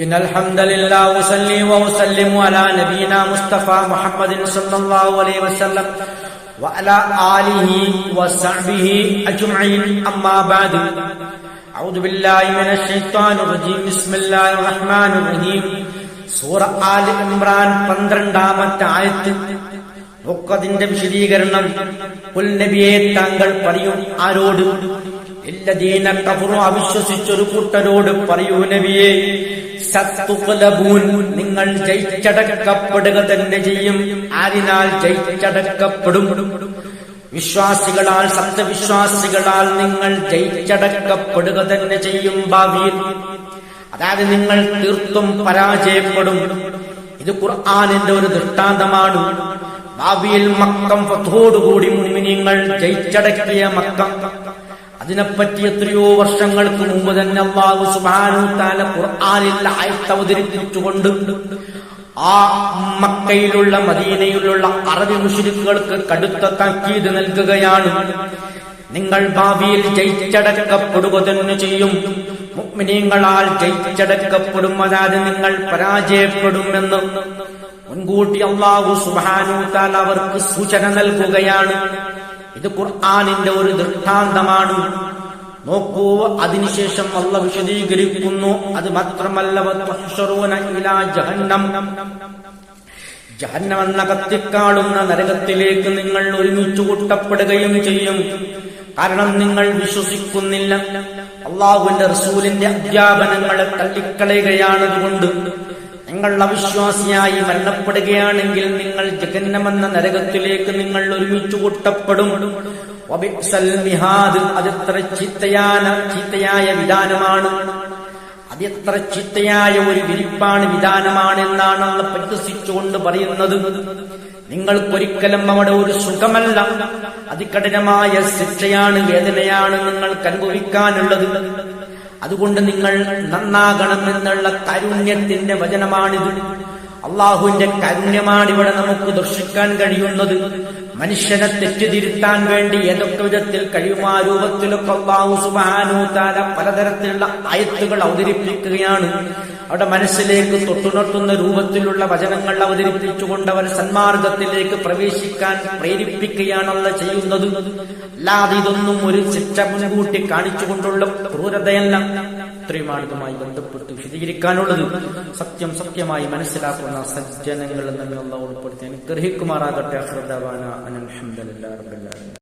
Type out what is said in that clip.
إن الحمد لله وصلي وسلم على نبينا مصطفى محمد صلى الله عليه وسلم وعلى آله وصحبه أجمعين أما بعد أعوذ بالله من الشيطان الرجيم بسم الله الرحمن الرحيم സൂറ all Imran പന്ത്രണ്ടാമത്തെ ആയത്ത് ഒക്കതിന്റെ വിശദീകരണം പുൽനബിയെ താങ്കൾ പറയും ആരോട് ഇല്ലദീന കഫറു അവിശ്വസിച്ചൊരു കൂട്ടരോട് പറയൂ നബിയെ നിങ്ങൾ ജയിച്ചടക്കപ്പെടുക തന്നെ ചെയ്യും. ആരിനാൽ ജയിച്ചടക്കപ്പെടും? വിശ്വാസികളാൽ സത്യവിശ്വാസികളാൽ നിങ്ങൾ ജയിച്ചടക്കപ്പെടുക തന്നെ ചെയ്യും ഭാവിയിൽ അതായത് നിങ്ങൾ തീർത്തും പരാജയപ്പെടും. ഇത് ഖുർആാനിന്റെ ഒരു ദൃഷ്ടാന്തമാണ്. ഭാവിയിൽ മക്കം ഫത്തോടുകൂടി മുൻമിനിങ്ങൾ ജയിച്ചടക്കിയ മക്കം. അതിനെപ്പറ്റി എത്രയോ വർഷങ്ങൾക്ക് മുമ്പ് തന്നെ അള്ളാഹു സുബാനു താല ഖുർആാനിൽ ആയത്ത് അവതരിപ്പിച്ചുകൊണ്ട് ആ മക്കയിലുള്ള മദീനയിലുള്ള അറബി മുഷിരിക്കുകൾക്ക് കടുത്ത താക്കീത് നൽകുകയാണ്. നിങ്ങൾ ഭാവിയിൽ ജയിച്ചടക്കപ്പെടുക തന്നെ ചെയ്യും. മുഗ്മിനീങ്ങളാൽ ജയിച്ചടക്കപ്പെടും. അതായത് നിങ്ങൾ പരാജയപ്പെടുമെന്ന് മുൻകൂട്ടി അള്ളാഹു സുബാനു താൽ അവർക്ക് സൂചന നൽകുകയാണ്. ഇത് ഖുർആാനിന്റെ ഒരു ദൃഷ്ടാന്തമാണ്. നോക്കൂ അതിനുശേഷം അള്ള വിശദീകരിക്കുന്നു. അത് മാത്രമല്ല ജഹന്നമെന്ന കത്തിക്കാളുന്ന നരകത്തിലേക്ക് നിങ്ങൾ ഒരുമിച്ച് കൂട്ടപ്പെടുകയും ചെയ്യും. കാരണം നിങ്ങൾ വിശ്വസിക്കുന്നില്ല. അള്ളാഹുവിന്റെ റസൂലിന്റെ അധ്യാപനങ്ങളെ തള്ളിക്കളയുകയാണതുകൊണ്ട്. നിങ്ങൾ അവിശ്വാസിയായി മരണപ്പെടുകയാണെങ്കിൽ നിങ്ങൾ ജഗന്നമെന്ന നരകത്തിലേക്ക് നിങ്ങൾ ഒരുമിച്ച് കൂട്ടപ്പെടും. അതെത്ര ചീത്തയാന ചീത്തയായ വിധാനമാണ്. അതെത്ര ചീത്തയായ ഒരു വിരിപ്പാണ് വിധാനമാണ് എന്നാണ് നമ്മൾ പരിഹസിച്ചുകൊണ്ട് പറയുന്നത്. നിങ്ങൾക്കൊരിക്കലും അവിടെ ഒരു സുഖമല്ല. അതികഠിനമായ ശിക്ഷയാണ് വേദനയാണ് നിങ്ങൾക്ക് അനുഭവിക്കാനുള്ളത്. അതുകൊണ്ട് നിങ്ങൾ നന്നാകണം എന്നുള്ള കാരുണ്യത്തിന്റെ വചനമാണിത്. അള്ളാഹുവിന്റെ കാരുണ്യമാണ് ഇവിടെ നമുക്ക് ദർശിക്കാൻ കഴിയുന്നത്. മനുഷ്യനെ തെറ്റുതിരുത്താൻ വേണ്ടി ഏതൊക്കെ വിധത്തിൽ കഴിയുമാ രൂപത്തിലൊക്കെ അള്ളാഹു സുബാനൂത്താല പലതരത്തിലുള്ള ആയത്തുകൾ അവതരിപ്പിക്കുകയാണ്. അവിടെ മനസ്സിലേക്ക് തൊട്ടുണർത്തുന്ന രൂപത്തിലുള്ള വചനങ്ങൾ അവതരിപ്പിച്ചുകൊണ്ട് അവർ സന്മാർഗത്തിലേക്ക് പ്രവേശിക്കാൻ പ്രേരിപ്പിക്കുകയാണല്ല ചെയ്യുന്നത്. അല്ലാതെ ഇതൊന്നും ഒരു ശിക്ഷ മുൻകൂട്ടി കാണിച്ചുകൊണ്ടുള്ള ക്രൂരതയല്ല. ഇത്രയുമാണ് ഇതുമായി ബന്ധപ്പെട്ട് വിശദീകരിക്കാനുള്ളത്. സത്യം സത്യമായി മനസ്സിലാക്കുന്ന സജ്ജനങ്ങളിൽ നമ്മൾ ഉൾപ്പെടുത്തി അനുഗ്രഹിക്കുമാറാകട്ടെ. റബ്ബിൽ ആലമീൻ.